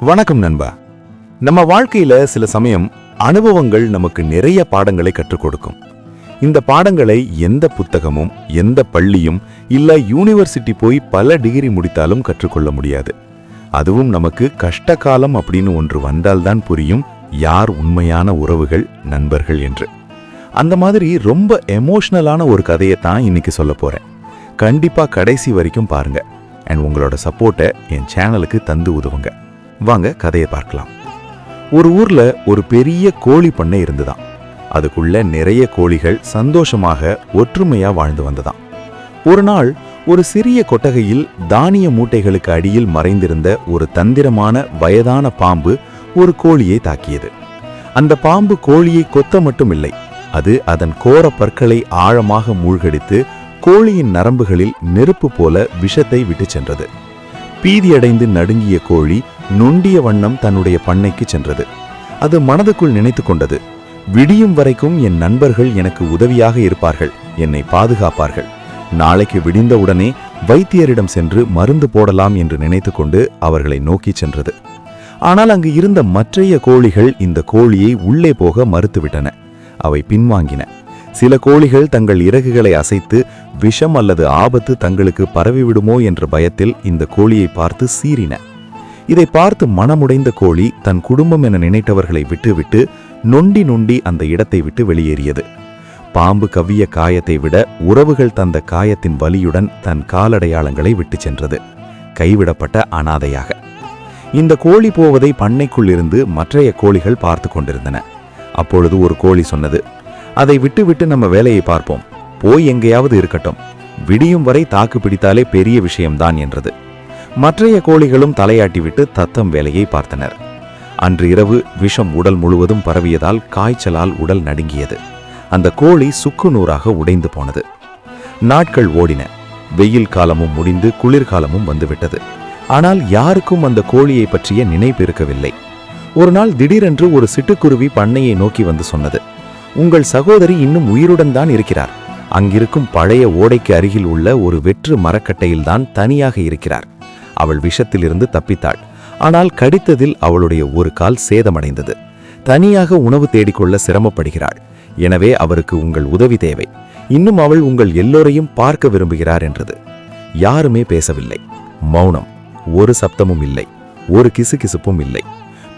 வணக்கம் நண்பா. நம்ம வாழ்க்கையில சில சமயம் அனுபவங்கள் நமக்கு நிறைய பாடங்களை கற்றுக் கொடுக்கும். இந்த பாடங்களை எந்த புத்தகமும் எந்த பள்ளியும் இல்ல யூனிவர்சிட்டி போய் பல டிகிரி முடித்தாலும் கற்றுக்கொள்ள முடியாது. அதுவும் நமக்கு கஷ்ட காலம் அப்படின்னு ஒன்று வந்தால்தான் புரியும் யார் உண்மையான உறவுகள் நண்பர்கள் என்று. அந்த மாதிரி ரொம்ப எமோஷனலான ஒரு கதையை தான் இன்னைக்கு சொல்ல போறேன். கண்டிப்பா கடைசி வரைக்கும் பாருங்க. அண்ட் உங்களோட சப்போர்ட்டை என் சேனலுக்கு தந்து உதவுங்க. வாங்க கதையை பார்க்கலாம். ஒரு ஊர்ல ஒரு பெரிய கோழி பண்ணை இருந்துதான். அதுக்குள்ள நிறைய கோழிகள் சந்தோஷமாக ஒற்றுமையா வாழ்ந்து வந்ததாம். ஒரு நாள் ஒரு சிறிய கொட்டகையில் தானிய மூட்டைகளுக்கு அடியில் மறைந்திருந்த ஒரு தந்திரமான வயதான பாம்பு ஒரு கோழியை தாக்கியது. அந்த பாம்பு கோழியை கொத்த மட்டும் இல்லை அது அதன் கோர பற்களை ஆழமாக மூழ்கடித்து கோழியின் நரம்புகளில் நெருப்பு போல விஷத்தை விட்டு சென்றது. பீதியடைந்து நடுங்கிய கோழி நொண்டிய வண்ணம் தன்னுடைய பண்ணைக்கு சென்றது. அது மனதுக்குள் நினைத்து கொண்டது. விடியும் வரைக்கும் என் நண்பர்கள் எனக்கு உதவியாக இருப்பார்கள் என்னை பாதுகாப்பார்கள். நாளைக்கு விடிந்தவுடனே வைத்தியரிடம் சென்று மருந்து போடலாம் என்று நினைத்துக்கொண்டு அவர்களை நோக்கிச் சென்றது. ஆனால் அங்கு இருந்த மற்றைய கோழிகள் இந்த கோழியை உள்ளே போக மறுத்துவிட்டன. அவை பின்வாங்கின. சில கோழிகள் தங்கள் இறகுகளை அசைத்து விஷம் அல்லது ஆபத்து தங்களுக்கு பரவிவிடுமோ என்ற பயத்தில் இந்த கோழியை பார்த்து சீறின. இதை பார்த்து மனமுடைந்த கோழி தன் குடும்பம் என நினைத்தவர்களை விட்டுவிட்டு நொண்டி நொண்டி அந்த இடத்தை விட்டு வெளியேறியது. பாம்பு கவ்விய காயத்தை விட உறவுகள் தந்த காயத்தின் வலியுடன் தன் காலடையாளங்களை விட்டு சென்றது கைவிடப்பட்ட அனாதையாக. இந்த கோழி போவதை பண்ணைக்குள் இருந்து மற்றைய கோழிகள் பார்த்து கொண்டிருந்தன. அப்பொழுது ஒரு கோழி சொன்னது அதை விட்டுவிட்டு நம்ம வேலையை பார்ப்போம். போய் எங்கேயாவது இருக்கட்டும். விடியும் வரை தாக்கு பிடித்தாலே பெரிய விஷயம்தான் என்றது. மற்றைய கோழிகளும் தலையாட்டிவிட்டு தத்தம் வேலையை பார்த்தனர். அன்று இரவு விஷம் உடல் முழுவதும் பரவியதால் காய்ச்சலால் உடல் நடுங்கியது. அந்த கோழி சுக்கு நூறாக உடைந்து போனது. நாட்கள் ஓடின. வெயில் காலமும் முடிந்து குளிர்காலமும் வந்துவிட்டது. ஆனால் யாருக்கும் அந்த கோழியை பற்றிய நினைப்பு இருக்கவில்லை. ஒரு நாள் திடீரென்று ஒரு சிட்டுக்குருவி பண்ணையை நோக்கி வந்து சொன்னது. உங்கள் சகோதரி இன்னும் உயிருடன் தான் இருக்கிறார். அங்கிருக்கும் பழைய ஓடைக்கு அருகில் உள்ள ஒரு வெற்று மரக்கட்டையில்தான் தனியாக இருக்கிறார். அவள் விஷத்திலிருந்து தப்பித்தாள். ஆனால் கடித்ததில் அவளுடைய ஒரு கால் சேதமடைந்தது. தனியாக உணவு தேடிக்கொள்ள சிரமப்படுகிறாள். எனவே அவருக்கு உங்கள் உதவி தேவை. இன்னும் அவள் உங்கள் எல்லோரையும் பார்க்க விரும்புகிறார் என்றது. யாருமே பேசவில்லை. மௌனம். ஒரு சப்தமும் இல்லை. ஒரு கிசுகிசுப்பும் இல்லை.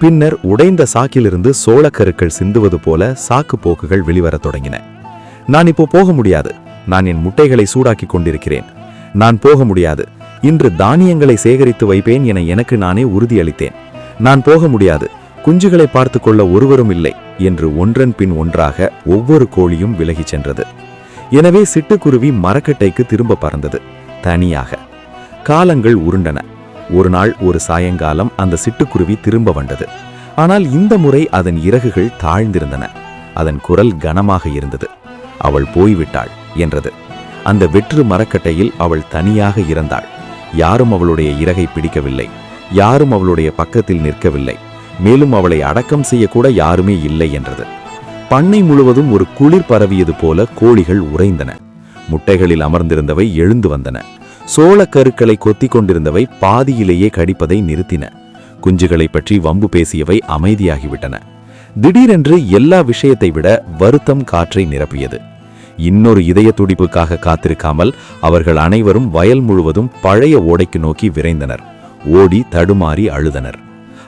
பின்னர் உடைந்த சாக்கிலிருந்து சோளக்கருக்கள் சிந்துவது போல சாக்கு போக்குகள் வெளிவரத் தொடங்கின. நான் இப்போ போக முடியாது. நான் என் முட்டைகளை சூடாக்கி கொண்டிருக்கிறேன். நான் போக முடியாது. இன்று தானியங்களை சேகரித்து வைப்பேன் என எனக்கு நானே உறுதியளித்தேன். நான் போக முடியாது. குஞ்சுகளை பார்த்து கொள்ள ஒருவரும் இல்லை என்று ஒன்றன் பின் ஒன்றாக ஒவ்வொரு கோழியும் விலகிச் சென்றது. எனவே சிட்டுக்குருவி மரக்கட்டைக்கு திரும்ப பறந்தது. தனியாக. காலங்கள் உருண்டன. ஒரு நாள் ஒரு சாயங்காலம் அந்த சிட்டுக்குருவி திரும்ப வந்தது. ஆனால் இந்த முறை அதன் இறகுகள் தாழ்ந்திருந்தன. அதன் குரல் கனமாக இருந்தது. அவள் போய்விட்டாள் என்றது. அந்த வெற்று மரக்கட்டையில் அவள் தனியாக இறந்தாள் யாரும் அவளுடைய இறகை பிடிக்கவில்லை. யாரும் அவளுடைய பக்கத்தில் நிற்கவில்லை. மேலும் அவளை அடக்கம் செய்யக்கூட யாருமே இல்லை என்றது. பண்ணை முழுவதும் ஒரு குளிர் பரவியது போல கோழிகள் உறைந்தன. முட்டைகளில் அமர்ந்திருந்தவை எழுந்து வந்தன. சோளக்கருக்களை கொத்தி கொண்டிருந்தவை பாதியிலேயே கடிப்பதை நிறுத்தின. குஞ்சுகளைப் பற்றி வம்பு பேசியவை அமைதியாகிவிட்டன. திடீரென்று எல்லா விஷயத்தை விட வருத்தம் காற்றை நிரப்பியது. இன்னொரு இதய துடிப்புக்காக காத்திருக்காமல் அவர்கள் அனைவரும் வயல் முழுவதும் பழைய ஓடைக்கு நோக்கி விரைந்தனர். ஓடி தடுமாறி அழுதனர்.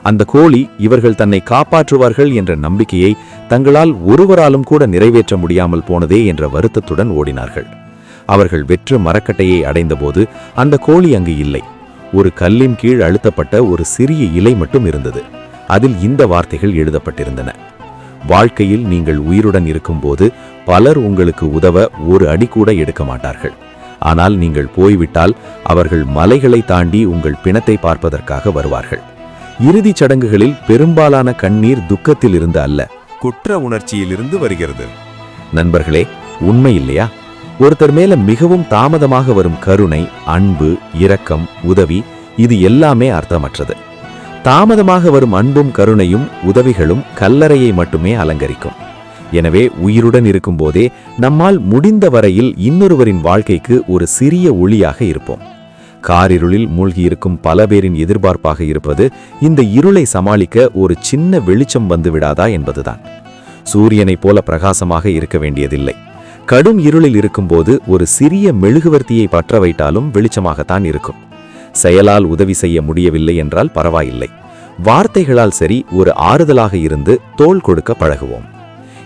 அந்த கோழி இவர்கள் தன்னை காப்பாற்றுவார்கள் என்ற நம்பிக்கையை தங்களால் ஒருவராலும் கூட நிறைவேற்ற முடியாமல் போனதே என்ற வருத்தத்துடன் ஓடினார்கள். அவர்கள் வெற்று மரக்கட்டையை அடைந்தபோது அந்த கோழி அங்கு இல்லை. ஒரு கல்லின் கீழ் அழுத்தப்பட்ட ஒரு சிறிய இலை மட்டும் இருந்தது. அதில் இந்த வார்த்தைகள் எழுதப்பட்டிருந்தன. வாழ்க்கையில் நீங்கள் உயிருடன் இருக்கும்போது பலர் உங்களுக்கு உதவ ஒரு அடி கூட எடுக்க மாட்டார்கள். ஆனால் நீங்கள் போய்விட்டால் அவர்கள் மலைகளை தாண்டி உங்கள் பிணத்தை பார்ப்பதற்காக வருவார்கள். இறுதிச் சடங்குகளில் பெரும்பாலான கண்ணீர் துக்கத்தில் இருந்து அல்ல குற்ற உணர்ச்சியிலிருந்து வருகிறது. நண்பர்களே உண்மை இல்லையா? ஒருத்தர் மேல மிகவும் தாமதமாக வரும் கருணை அன்பு இரக்கம் உதவி இது எல்லாமே அர்த்தமற்றது. தாமதமாக வரும் அன்பும் கருணையும் உதவிகளும் கல்லறையை மட்டுமே அலங்கரிக்கும். எனவே உயிருடன் இருக்கும்போதே நம்மால் முடிந்த வரையில் இன்னொருவரின் வாழ்க்கைக்கு ஒரு சிறிய ஒளியாக இருப்போம். காரிருளில் மூழ்கியிருக்கும் பல பேரின் எதிர்பார்ப்பாக இருப்பது இந்த இருளை சமாளிக்க ஒரு சின்ன வெளிச்சம் வந்து விடாதா என்பதுதான். சூரியனைப் போல பிரகாசமாக இருக்க வேண்டியதில்லை. கடும் இருளில் இருக்கும்போது ஒரு சிறிய மெழுகுவர்த்தியை பற்ற வைத்தாலும் வெளிச்சமாகத்தான் இருக்கும். செயலால் உதவி செய்ய முடியவில்லை என்றால் பரவாயில்லை. வார்த்தைகளால் சரி ஒரு ஆறுதலாக இருந்து தோள் கொடுக்க பழகுவோம்.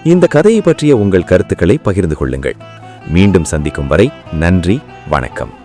இந்த கதையை பற்றிய உங்கள் கருத்துக்களை பகிர்ந்து கொள்ளுங்கள். மீண்டும் சந்திக்கும் வரை நன்றி வணக்கம்.